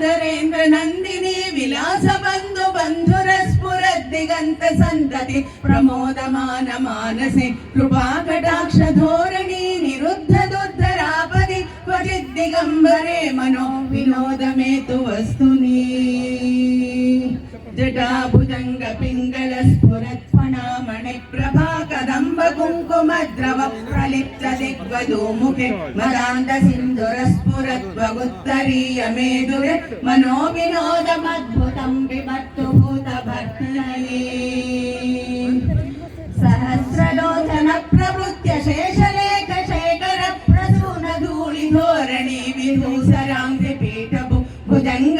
కుచాదరేంద్ర నందిని విలాస బంధు బంధుర స్ఫురద్దిగంత సంతతి ప్రమోదమాన మానసే కృపా కటాక్ష ధోరణి నిరుద్ధ దుద్ధరాపది క్వచిద్ దిగంబరే మనో వినోదమేతు వస్తుని. జటాభుజంగ పింగళ స్ఫురత్ఫణామణి ప్రభా కదంబ కుంకుమ ద్రవ ప్రలిప్త దిగ్వధూముఖే మదాంత సింధుర స్ఫురత్వగుత్తరీయ మేధురే మనో వినోదమద్భుతం విమత్తు భూత భర్తయే సహస్రలోచన ప్రవృత్య శేషలేఖ శేఖర ప్రసూన ధూళి ధోరణి విభూసరాంగి పీఠపు భుజంగ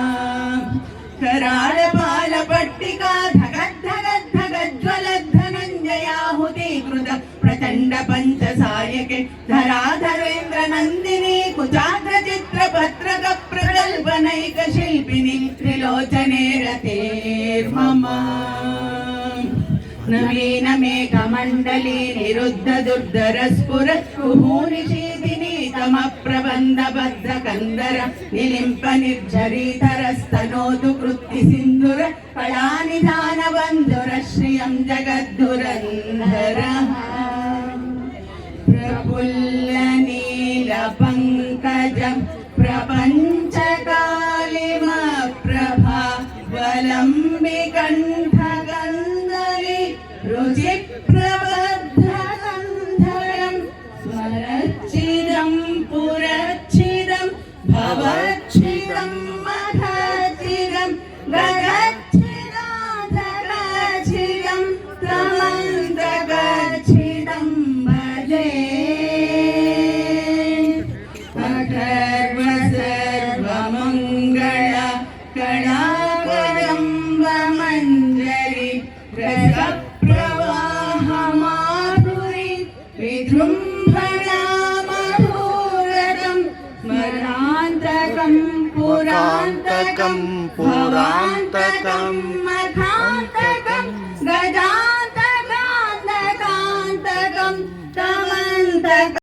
ధరాధరేంద్ర నందిని కుజాగ్ర చిత్ర భద్రక ప్రగల్భనైక శిల్పిని త్రిలోచనే రతేర్మమ నవీన మేఘమండలి నిరుద్ధ దుర్ధర స్ఫుర కుహూనిషీతిని తమ ప్రబంధ బద్ధ కందర నిలింప నిర్జరీధరస్తనోతు కృత్తి సింధుర కళానిధాన బంధుర శ్రియం జగద్ధురంధర ప్రఫుల్ల నీల పంకజం ప్రపంచకాళిమ ప్రభా వలంబికంఠ पुरान्तकं पुरान्तकं